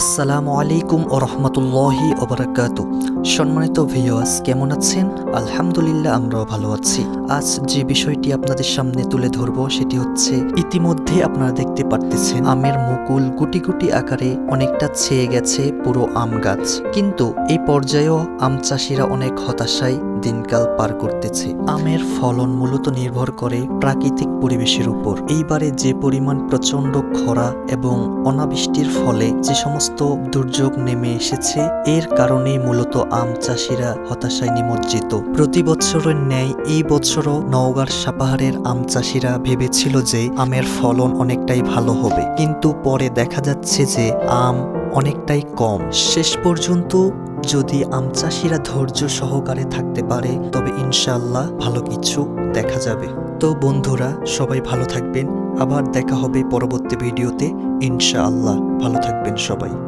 আসসালামু আলাইকুম ও রহমতুল্লাহি ওবরাকাত সম্মানিত ভিওয়াস কেমন আছেন? আলহামদুলিল্লাহ, আমরাও ভালো আছি। আজ যে বিষয়টি আপনাদের সামনে তুলে ধরবো, সেটি হচ্ছে ইতিমধ্যে আপনারা দেখতে পারতেছেন, আমের মুকুল গুটি গুটি আকারে অনেকটা ছেয়ে গেছে পুরো আম গাছ। কিন্তু এই পর্যায়েও আম চাষিরা অনেক হতাশায় দিনকাল পার করতেছে। আমের ফলন মূলত নির্ভর করে প্রাকৃতিক পরিবেশের উপর। এইবারে যে পরিমাণ প্রচণ্ড খরা এবং অনাবৃষ্টির ফলে যে সমস্ত দুর্যোগ নেমে এসেছে। এর কারণে মূলত আম চাষিরা হতাশায় নিমজ্জিত। প্রতি বছরের ন্যায় এই বছরও নওগাঁর সাপাহারের আম চাষিরা ভেবেছিল যে আমের ফলন অনেকটাই ভালো হবে। কিন্তু পরে দেখা যাচ্ছে যে আম অনেকটাই কম। শেষ পর্যন্ত যদি আম চাষিরা ধৈর্য সহকারে থাকতে পারে, তবে ইনশাআল্লাহ ভালো কিছু দেখা যাবে। তো বন্ধুরা, সবাই ভালো থাকবেন। আবার দেখা হবে পরবর্তী ভিডিওতে। ইনশাআল্লাহ ভালো থাকবেন সবাই।